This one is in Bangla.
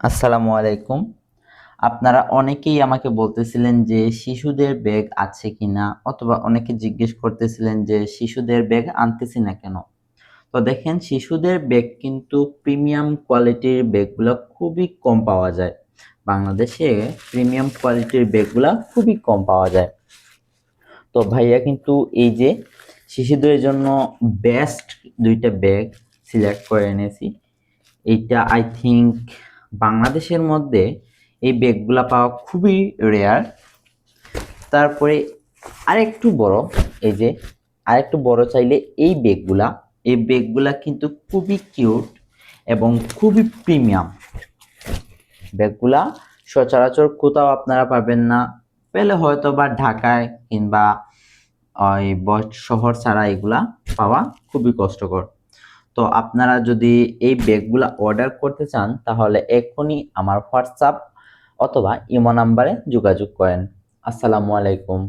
আসসালামু আলাইকুম। আপনারা অনেকেই আমাকে বলতেছিলেন যে শিশুদের ব্যাগ আছে কিনা, অথবা অনেকে জিজ্ঞেস করতেছিলেন যে শিশুদের ব্যাগ আনতেছি না কেন? তো দেখেন, শিশুদের ব্যাগ কিন্তু প্রিমিয়াম কোয়ালিটির ব্যাগগুলো খুবই কম পাওয়া যায়। বাংলাদেশে প্রিমিয়াম কোয়ালিটির ব্যাগগুলো খুবই কম পাওয়া যায়। তো ভাইয়া কিন্তু এই যে শিশুদের জন্য বেস্ট দুইটা ব্যাগ সিলেক্ট করে এনেছি। এইটা আই থিঙ্ক বাংলাদেশের মধ্যে এই ব্যাগগুলা পাওয়া খুবই রেয়ার তারপরে আরেকটু বড়, এই যে আরেকটু বড় চাইলে এই ব্যাগগুলা এই ব্যাগগুলা কিন্তু খুবই কিউট এবং খুবই প্রিমিয়াম ব্যাগগুলা সচরাচর কোথাও আপনারা পাবেন না, পেলে হয়তো বা ঢাকায় কিংবা ওই শহর ছাড়া এগুলা পাওয়া খুবই কষ্টকর। তো আপনারা যদি এই ব্যাগগুলা অর্ডার করতে চান, তাহলে এখনই আমার হোয়াটসঅ্যাপ অথবা ইমো নাম্বারে যোগাযোগ করেন। আসসালামু আলাইকুম।